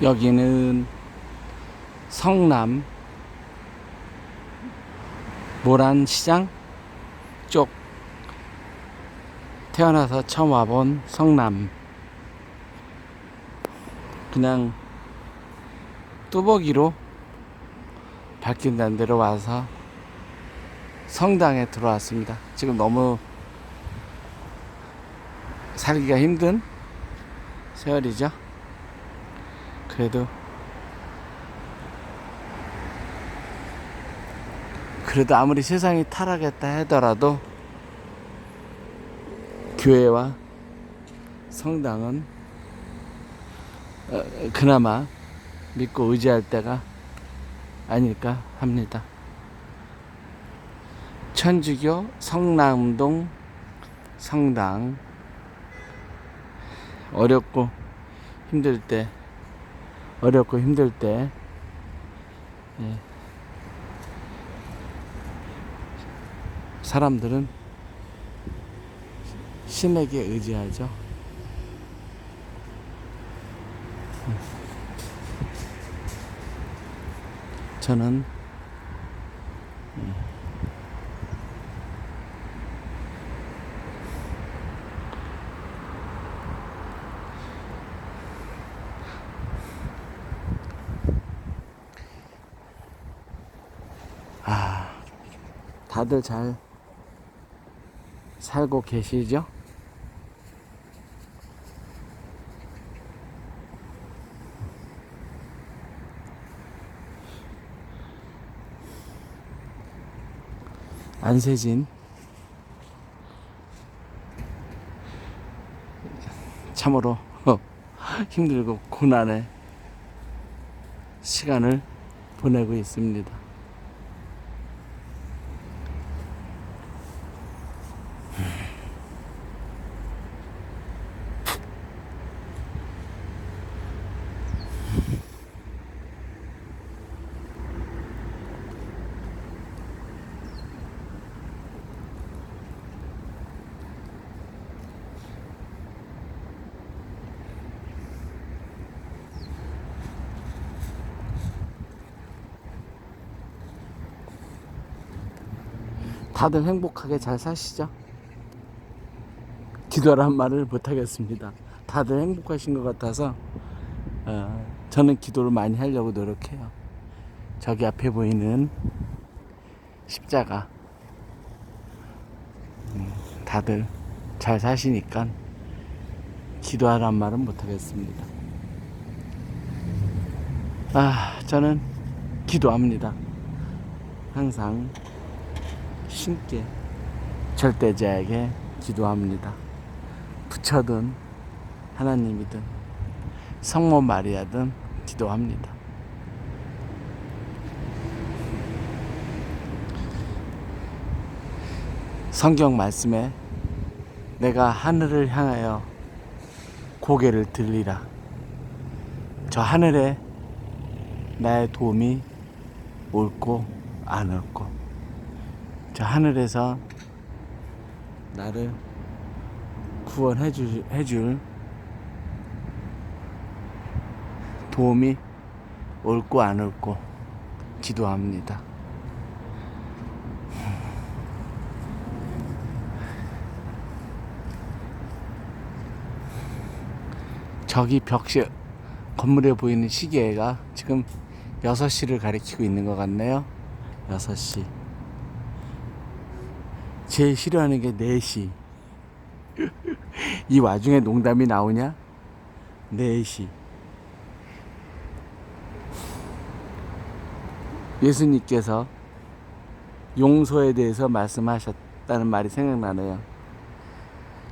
여기는 성남 모란시장 쪽 태어나서 처음 와본 성남 그냥 뚜벅이로 밝힌다는 데로 와서 성당에 들어왔습니다. 지금 너무 살기가 힘든 세월이죠. 그래도 그래도 아무리 세상이 타락했다 하더라도 교회와 성당은 어, 그나마 믿고 의지할 때가 아닐까 합니다. 천주교 성남동 성당 어렵고 힘들 때 어렵고 힘들 때 예. 사람들은 신에게 의지하죠. 저는 다들 잘 살고 계시죠? 안세진 참으로 힘들고 고난의 시간을 보내고 있습니다. 다들 행복하게 잘 사시죠? 기도란 말을 못하겠습니다. 다들 행복하신 것 같아서 어, 저는 기도를 많이 하려고 노력해요. 저기 앞에 보이는 십자가 음, 다들 잘 사시니까 기도하란 말은 못하겠습니다. 아, 저는 기도합니다. 항상 신께 절대자에게 기도합니다. 부처든 하나님이든 성모 마리아든 기도합니다. 성경 말씀에 내가 하늘을 향하여 고개를 들리라. 저 하늘에 나의 도움이 옳고 안 옳고 저 하늘에서 나를 구원해 줄, 해줄 도움이 옳고 안 옳고 기도합니다. 저기 벽시 건물에 보이는 시계가 지금 6시를 가리키고 있는 것 같네요. 6시. 제일 싫어하는 게 4시. 이 와중에 농담이 나오냐? 4시. 예수님께서 용서에 대해서 말씀하셨다는 말이 생각나네요.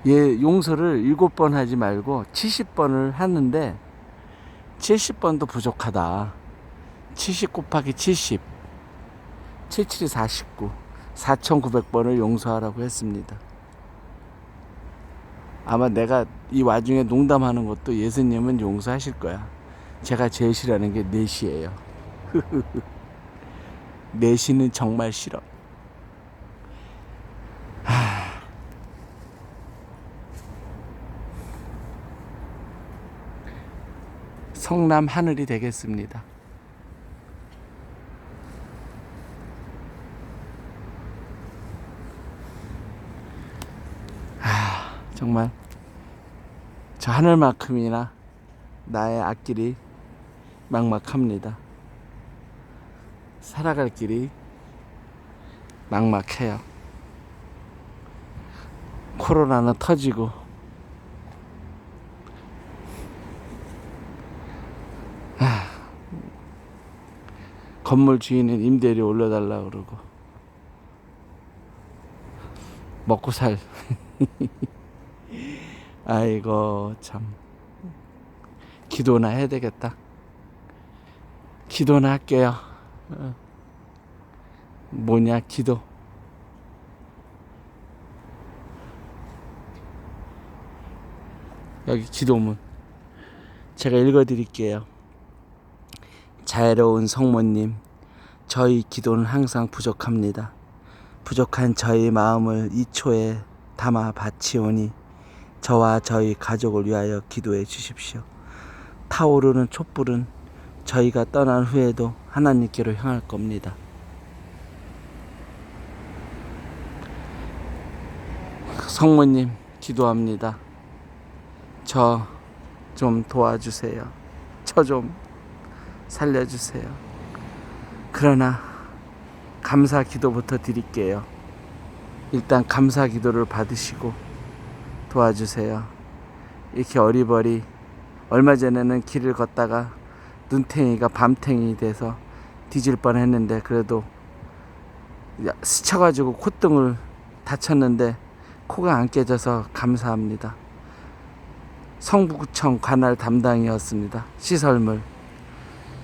예, 용서를 7번 하지 말고 70번을 하는데 70번도 부족하다. 70 곱하기 70. 77이 49. 4,900번을 용서하라고 했습니다. 아마 내가 이 와중에 농담하는 것도 예수님은 용서하실 거야. 제가 제일 싫어하는 게 내시예요. 내시는 정말 싫어. 하... 성남 하늘이 되겠습니다. 아, 정말 저 하늘만큼이나 나의 앞길이 막막합니다. 살아갈 길이 막막해요. 코로나는 터지고 아, 건물 주인은 임대료 올려달라 그러고 먹고 살 아이고 참. 기도나 해야 되겠다. 기도나 할게요. 어. 뭐냐 기도. 여기 기도문. 제가 읽어 드릴게요. 자애로운 성모님 저희 기도는 항상 부족합니다. 부족한 저희 마음을 이 초에 담아 바치오니 저와 저희 가족을 위하여 기도해 주십시오. 타오르는 촛불은 저희가 떠난 후에도 하나님께로 향할 겁니다. 성모님 기도합니다. 저 좀 도와주세요. 저 좀 살려주세요. 그러나 감사 기도부터 드릴게요. 일단 감사 기도를 받으시고 도와주세요. 이렇게 어리버리 얼마 전에는 길을 걷다가 눈탱이가 밤탱이 돼서 뒤질 뻔 했는데 그래도 야- 스쳐가지고 콧등을 다쳤는데 코가 안 깨져서 감사합니다. 성북구청 관할 담당이었습니다. 시설물.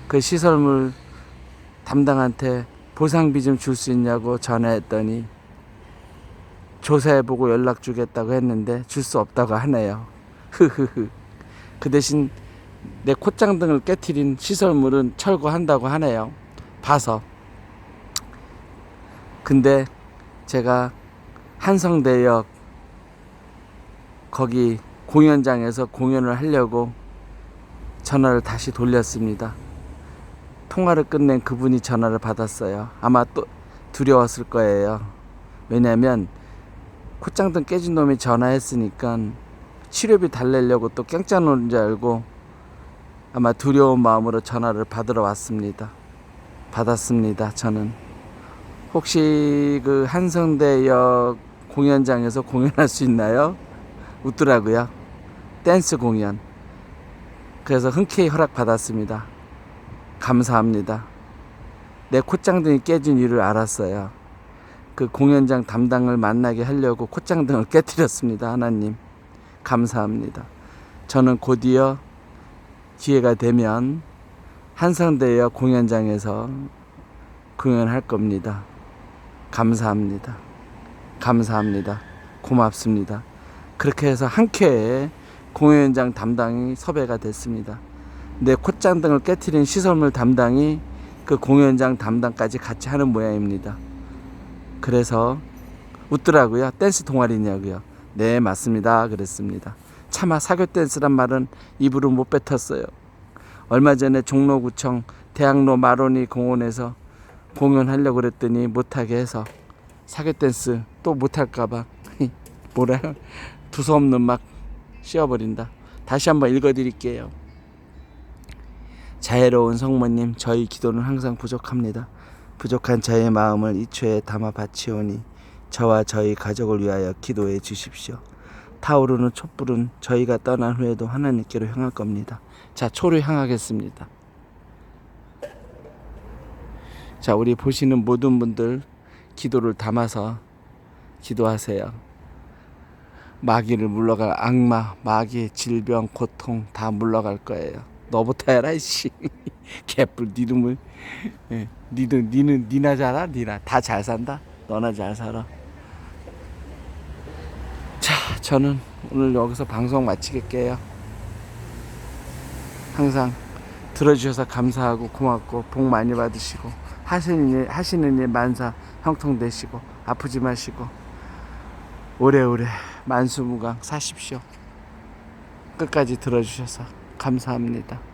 그 시설물 담당한테 보상비 좀 줄 수 있냐고 전화했더니 조사해보고 연락 주겠다고 했는데 줄 수 없다고 하네요. 흐흐흐. 그 대신 내 콧장등을 깨트린 시설물은 철거한다고 하네요. 봐서. 근데 제가 한성대역 거기 공연장에서 공연을 하려고 전화를 다시 돌렸습니다. 통화를 끝낸 그분이 전화를 받았어요. 아마 또 두려웠을 거예요. 왜냐면 콧장등 깨진 놈이 전화했으니까 치료비 달래려고 또 깽짜 놓은 줄 알고 아마 두려운 마음으로 전화를 받으러 왔습니다. 받았습니다. 저는 혹시 그 한성대역 공연장에서 공연할 수 있나요? 웃더라고요. 댄스 공연. 그래서 흔쾌히 허락 받았습니다. 감사합니다. 내 콧장등이 깨진 이유를 알았어요. 그 공연장 담당을 만나게 하려고 콧장등을 깨뜨렸습니다. 하나님. 감사합니다. 저는 곧이어 기회가 되면 한성대역 공연장에서 공연할 겁니다. 감사합니다. 감사합니다. 고맙습니다. 그렇게 해서 한 쾌에 공연장 담당이 섭외가 됐습니다. 내 콧장등을 깨뜨린 시설물 담당이 그 공연장 담당까지 같이 하는 모양입니다. 그래서 웃더라고요. 댄스 동아리냐고요. 네, 맞습니다. 그랬습니다. 차마 사교 댄스란 말은 입으로 못 뱉었어요. 얼마 전에 종로구청 대학로 마로니 공원에서 공연하려고 그랬더니 못하게 해서 사교 댄스 또 못할까봐 뭐라 두서없는 막 씌워버린다. 다시 한번 읽어드릴게요. 자애로운 성모님, 저희 기도는 항상 부족합니다. 부족한 저의 마음을 이 초에 담아 바치오니 저와 저희 가족을 위하여 기도해 주십시오. 타오르는 촛불은 저희가 떠난 후에도 하나님께로 향할 겁니다. 자, 초로 향하겠습니다. 자, 우리 보시는 모든 분들 기도를 담아서 기도하세요. 마귀를 물러갈 악마, 마귀, 질병, 고통 다 물러갈 거예요. 너부터 해라 이씨. 개뿔 니놈을. 예, 니는 니는 니나 잘아 니나 다 잘 산다. 너나 잘 살아. 자, 저는 오늘 여기서 방송 마치겠게요. 항상 들어주셔서 감사하고 고맙고 복 많이 받으시고 하시는 일 하시는 일 만사 형통되시고 아프지 마시고 오래오래 만수무강 사십시오. 끝까지 들어주셔서 감사합니다.